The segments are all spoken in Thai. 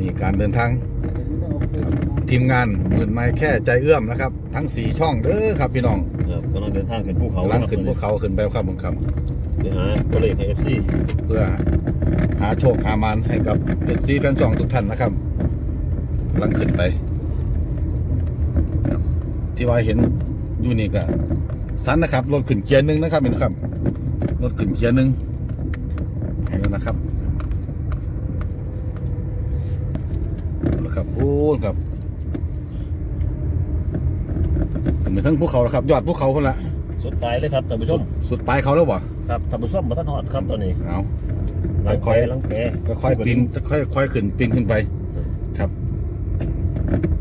นี่การเดินทางครับทีมงานหมื่นไม้แค่ใจเอื้อมนะครับ ทั้งสี่ช่องเด้อครับพี่น้องครับกำลังเดินทางขึ้นภูเขากำลังครับขึ้นภูเขาขึ้นไปครับบังคับไปหาตัวเลขให้เอฟซีเพื่อหาโชคหามันให้กับเอฟซีแฟนช่องทุกท่านนะครับกำลังขึ้นไป ที่ว่าเห็นอยู่นี่ก็สันนะครับรถขึ้นเกียร์หนึ่งนะครับเห็นครับรถขึ้นเกียร์หนึ่งเห็นแล้วนะครับเอาละ ครับโอ้ครับขึ้นไปทั้งภูเขาแล้วครับ ยอดภูเขาคนละสุดปลายเลยครับท่านผู้ชสุมดสุดปลายเขาแล้วบ่ครับท่านผู้ชมมาท่านหอดครับตอนนี้เอาหลังค่แกอยๆหลังแกก็ค่อยปีนค่อยค่อยขึ้นปีนขึ้นไป ครับ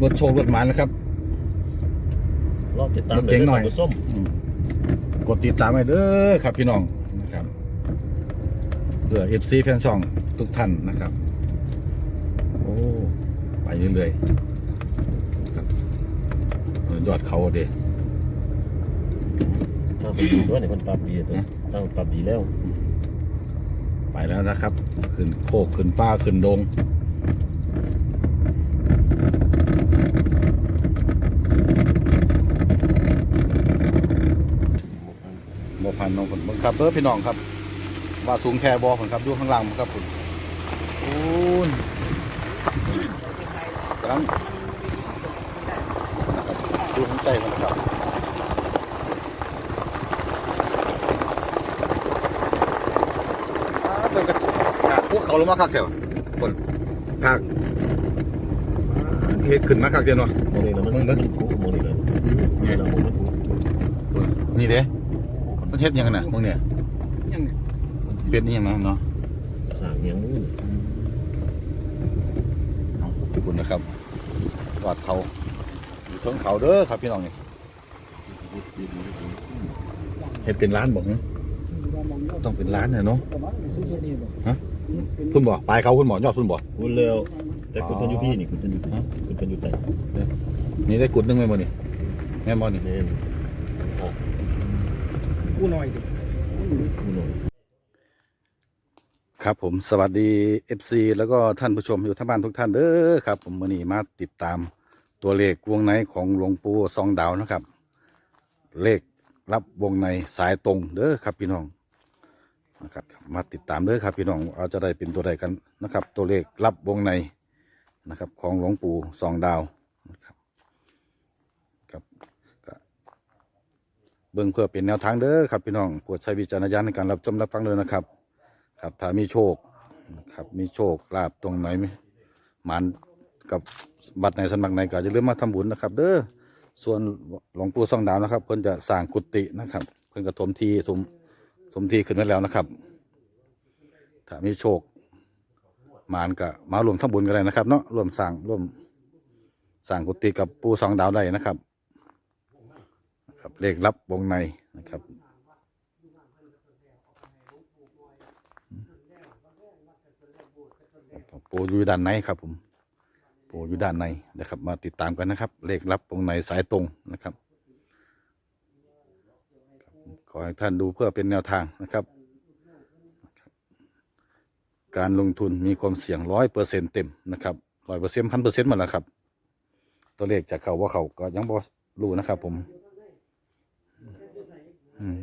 รถโชว์รถหมานนะครับรอบติดตามรถเก๋งหน่อยท่านผู้ชมอืมกดติดตามไปเด้อครับพี่น้องนะครับเพื่อเอฟซีแฟนช่องทุกท่านนะครับโอ้ไป เรื่อยๆครับเออยอดเขาเด้ถ้าเป็นดีด้วยเนี่ยมันปรับดีตัวนะตั้งปรับดีแล้ว ไปแล้วนะครับ ขึ้นโคกขึ้นป้าขึ้นดงบ่พันน้องผมเบิ่งครับเด้อพี่น้องครับ ว่าสูงแค่บ่ผมครับดูข้างล่างผมครับผมโอ้ ยกำลังนะครับดูข้างใต้มันนะครับอ่าเบิ่งกันหากพวกเขาลงมาคักแถวคนคักอ่าเฮ็ดขึ้นมาคักเดียวเนาะโมนี่แล้วมันมึงมัเบิ่นงผูโมนี่เลยเนี่ยเราโมมันผูนี่เด้มันเฮ็ดหยังกันน่ะพวกเนี่ยเป็ดนี่ยังไงเนาะสร้างเฮียงมือเอาขอบคุณนะครับก อดเขาอยู่เทิงเขาเด้อครับพี่น้องนี่เห็ดเป็นร้านบอกฮะต้องเป็นร้านเนี่ยเนาะคุณบอกปลายเขาคุณบอกยอดคุณบอกคุณเร็วแต่คุณเป็นอยูพี่นี่คุณเป็นอยูพี่ฮะคุณเป็นอยูแต่นี่ได้กุดหนึงไหมบ่นี่แม่นบ่นี่เน่นออกกู้หน่อยดิคุณหน่อยครับผมสวัสดี FC แล้วก็ท่านผู้ชมอยู่ทั้งบ้านทุกท่านเด้อครับ ผมมื่อนี้มาติดตาม ตัวเลขวงในของหลวงปู่ซองดาวนะครับ เลขรับวงในสายตรงเด้อครับพี่น้องนะครับมาติดตามเด้อครับพี่น้องเอาจะได้เป็นตัวใดกันนะครับ ตัวเลขรับวงในนะครับ ของหลวงปู่ซองดาวนะครับครับเบิ่งเพื่อเป็นแนวทางเด้อครับพี่น้องโปรดใช้วิจารณญาณในการรับชมรับฟังเลยนะครับ ครับถ้ามีโชคครับมีโชคลาบตรงไหนไหมมัน กับบัตรในสมัครในก็จะเริ่าลืมมาทำบุญนะครับ เด้อส่วนหลวงปู่ซ่องดาวนะครับ เพิ่นจะสร้างกุฏินะครับ เพิ่นกระถมทีสมสมทีขึ้นไว้แล้วนะครับ ถ้ามีโชคมานก็มารวมทำบุญกันเลยนะครับ เนาะร่วมสร้างร่วมสร้างกุฏิกับปู่ซ่องดาวได้นะครับครับเลขลับวงในนะครับปูอยู่ด้านในครับผม ปูอยู่ด้านในนะครับ มาติดตามกันนะครับ เลขลับวงในสายตรงนะครับ ขอให้ท่านดูเพื่อเป็นแนวทางนะครับ การลงทุนมีความเสี่ยงร้อยเปอร์เซ็นเต็มนะครับร้อยเปอร์เซ็นต์พันเปอร์เซ็นต์มาแล้วครับ ตัวเลขจากเขาว่าเขาก็ยังบอรู้นะครับผมอืม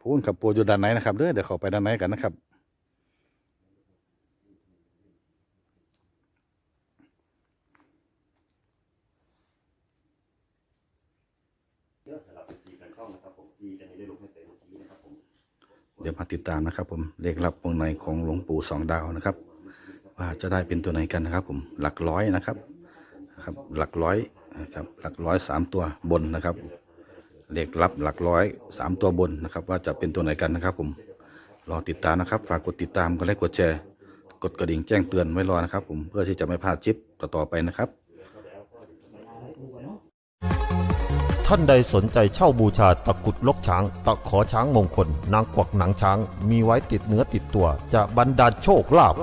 พูดครับปูอยู่ด้านในนะครับเด้อเดี๋ยวเขาไปด้านในกันนะครับ ดี๋ยวมาติดตามนะครับ ผมเลขลับวงในของหลวงปู่สองดาวนะครับ ว่าจะได้เป็นตัวไหนกันนะครับ ผมหลักร้อยนะครับครับหลักร้อยนะครับหลักร้อยสามตัวบนนะครับเลขลับหลักร้อยสามตัวบนนะครับ ว่าจะเป็นตัวไหนกันนะครับ ผมรอติดตามนะครับ ฝากกดติดตามกดไลค์กดแชร์ กดกระดิ่งแจ้งเตือนไว้รอนะครับ ผมเพื่อที่จะไม่พลาดคลิปต่อๆไปนะครับ ท่านใดสนใจเช่าบูชาตะกรุดลกช้าง ตะขอช้างมงคล นางกวักหนังช้าง มีไว้ติดเนื้อติดตัว จะบรรดาลโชคลาภ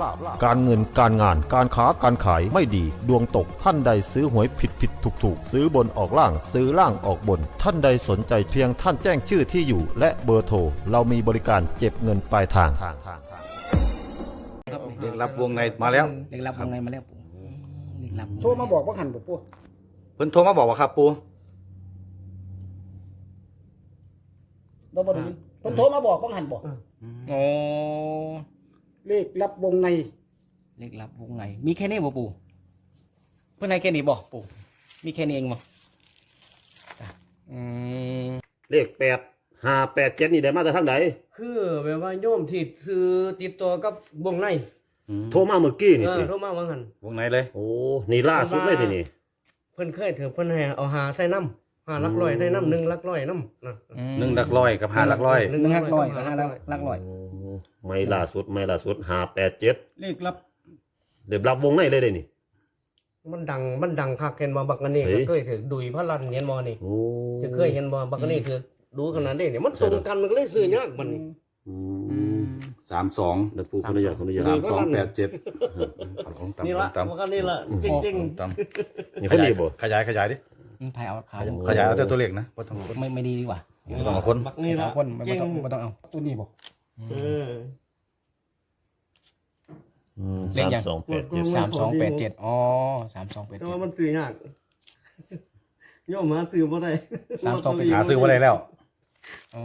การเงินการงานการค้าการขายไม่ดีดวงตกท่านใดซื้อหวยผิดผิดถูกถูกซื้อบนออกล่างซื้อล่างออกบน ท่านใดสนใจเพียงท่านแจ้งชื่อที่อยู่ และเบอร์โทรเรามีบริการเก็บเงินปลายทางเลขลับวงในมาแล้วเด็กรับวงในมาแล้วปู่เลขลับโทรมาบอกว่าหันบ่ปูเพิ่นโทรมาบอกว่าครับปู เราบ่ได้ยินเพิ่นโทรมาบอกว่าหันบอกโอ้เลขรับวงในเลขลับวงไหน มีแค่นี้บ่ปู่เพื่อนให้แค่นี้บ่ปู่ มีแค่นี้เองบ่จ้ะอืมเลขแปดห้าแปดเจ็ดนี่ได้มาแต่ทางไหนคือแบบว่าโยมที่ซื้อติดต่อกับวงในโทรมาเมื่อกี้นี่เออสิโทรมาว่างั้นวงไหนเลย โอ้นี่ล่าสุดเลยทีนี่เพิ่นเคยถือเพิ่นให้เอาหาใส่น้ำ หาหลักร้อยใส่น้ำหนึ่งหลักร้อยน้ำนะอืม หนึ่งหลักร้อยกับห้าหลักร้อยหนึ่งหลักร้อยกับห้าหลักหลักร้อยโไม่ล่าสุดไม่ล่าสุดห้าแปดเจ็ดเลขรับ เดี๋ยวรับวงในเลยเลยนี่ มันดังมันดังคักเห็นบ่บักกันนี่เฮ้ก็ยเคยถือดุยพระลันเห็นบ่นี่โอ้ จะเคยเห็นบ่บักกันนี่ถือดูขนาดนี้เนี่ยมันตรงกันมันก็เลยซื้อยากมันนี่ อือืมมสามสองเดี๋ยวพูดคนละอย่างคนละอย่างสามสองแปดเจ็ดนี่ละบักกันนี่ละจริงตามนี่เขาดีบ่ขยายขยายดิอืม ไทยเอาขาวขยายเอาแต่ตัวเลขนะบ่ต้องไม่ไม่ดีดีกว่าๆไม่ต้องเอาคนบักนี่ละคนไม่จริงต้องไม่ต้องเอาตัวนี้บอกเอออืมเลขสามยังสองแปดเจ็ดสามสองแปดเจ็ดอ๋อสามสองแปดแต่เจ็ดว่ามันซื้อยากโยมหาซื้อบ่ได้สามสองเป็นหาซื้อว่าได้แล้วอ๋อ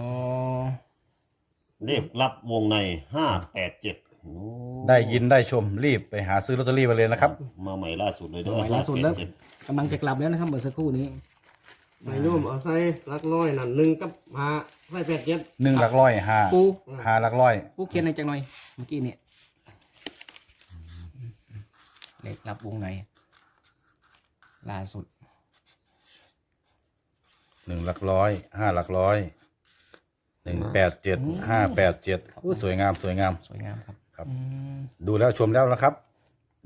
เลขรับวงในห้าแปดเจ็ด ได้ยินได้ชมรีบไปหาซื้อลอตเตอรี่มาเลยนะครับ มาใหม่ล่าสุดเลยเด้อหมายล่าสุดแล้ว587กำลังจะกลับแล้วนะครับเมื่อสักครู่นี้นายโยมเอาใส่หลักร้อยนั่นหนึ่งกับหาใส่แปดเจ็ดหนึ่งหลักร้อยห้าปูห้าหลักร้อยปูเขียนในจังหน่อยเมื่อกี้เนี่ยเลขลับวงไหนล่าสุดหนึ่งหลักร้อยห้าหลักร้อยหนึ่งแปดเจ็ดห้าแปดเจ็ดสวยงามสวยงาม สวยงามครับ ครับอืมดูแล้วชมแล้วนะครับ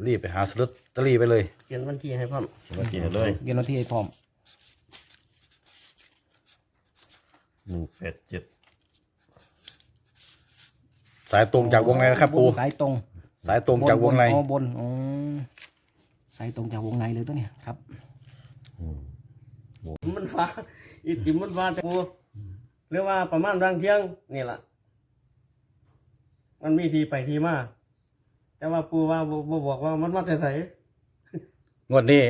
รีบไปหาซื้อลอตเตอรี่ไปเลยเขียนวันที่ให้พร้อมเมื่อกี้เลยเรียนวันที่ให้พร้อมหนึ่งแปดเจ็ดสายตรงจากวงในนะครับปูสายตรงสายตรงจากวงในอ๋อบนอ๋อสายตรงจากวงในเลยตัวเนี่ยครับมันฟ้าอีติมมันฟ้าแต่กูเรียกว่าประมาณรังเที่ยงนี่แหละ มันมีทีไปทีมาแต่ว่าปูว่าบ่บ่บอกว่ามันมาแต่ใสงวดนี้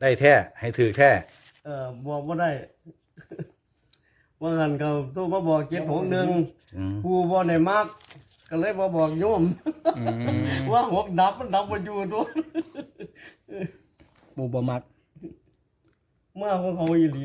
ได้แท้ให้ถือแท้เออบอกว่าได้ ว่างันเขาตู้มาบอกเจ็ดหกหนึ่งอืมปูบ่ในมาก ก็เลยมาบอกโยมว่าหกดับมันดับมาอยู่ตัวปูบมักเมื่อของเขาอีหลี